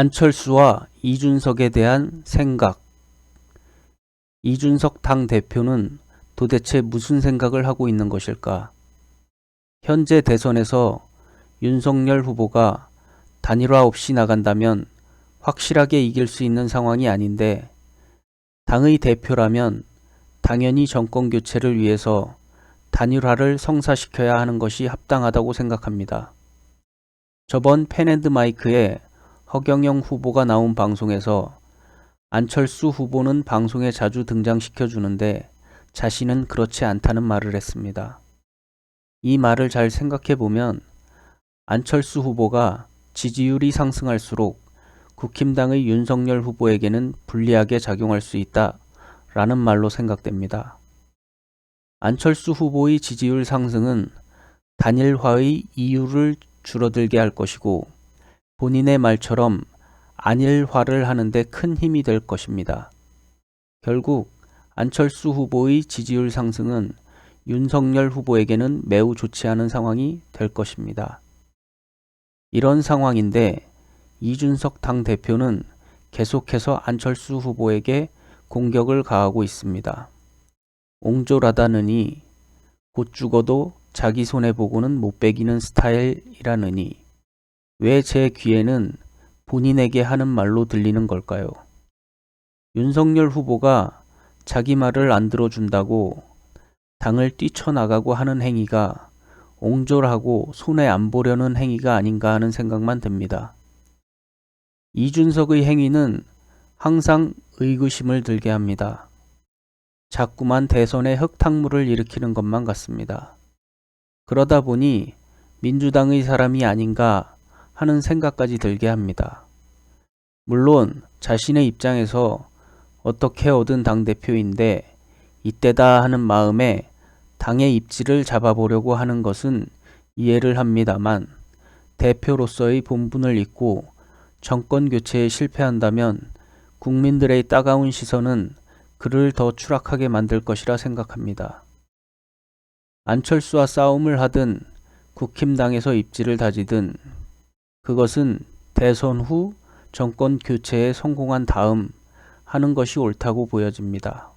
안철수와 이준석에 대한 생각. 이준석 당 대표는 도대체 무슨 생각을 하고 있는 것일까? 현재 대선에서 윤석열 후보가 단일화 없이 나간다면 확실하게 이길 수 있는 상황이 아닌데 당의 대표라면 당연히 정권 교체를 위해서 단일화를 성사시켜야 하는 것이 합당하다고 생각합니다. 저번 펜앤드마이크에 허경영 후보가 나온 방송에서 안철수 후보는 방송에 자주 등장시켜 주는데 자신은 그렇지 않다는 말을 했습니다. 이 말을 잘 생각해 보면 안철수 후보가 지지율이 상승할수록 국힘당의 윤석열 후보에게는 불리하게 작용할 수 있다 라는 말로 생각됩니다. 안철수 후보의 지지율 상승은 단일화의 이유를 줄어들게 할 것이고 본인의 말처럼 안일화를 하는데 큰 힘이 될 것입니다. 결국 안철수 후보의 지지율 상승은 윤석열 후보에게는 매우 좋지 않은 상황이 될 것입니다. 이런 상황인데 이준석 당 대표는 계속해서 안철수 후보에게 공격을 가하고 있습니다. 옹졸하다느니 곧 죽어도 자기 손해 보고는 못 베기는 스타일이라느니 왜 제 귀에는 본인에게 하는 말로 들리는 걸까요? 윤석열 후보가 자기 말을 안 들어준다고 당을 뛰쳐나가고 하는 행위가 옹졸하고 손해 안 보려는 행위가 아닌가 하는 생각만 듭니다. 이준석의 행위는 항상 의구심을 들게 합니다. 자꾸만 대선에 흙탕물을 일으키는 것만 같습니다. 그러다 보니 민주당의 사람이 아닌가 하는 생각까지 들게 합니다. 물론 자신의 입장에서 어떻게 얻은 당대표인데 이때다 하는 마음에 당의 입지를 잡아보려고 하는 것은 이해를 합니다만 대표로서의 본분을 잊고 정권 교체에 실패한다면 국민들의 따가운 시선은 그를 더 추락하게 만들 것이라 생각합니다. 안철수와 싸움을 하든 국힘당에서 입지를 다지든 그것은 대선 후 정권 교체에 성공한 다음 하는 것이 옳다고 보여집니다.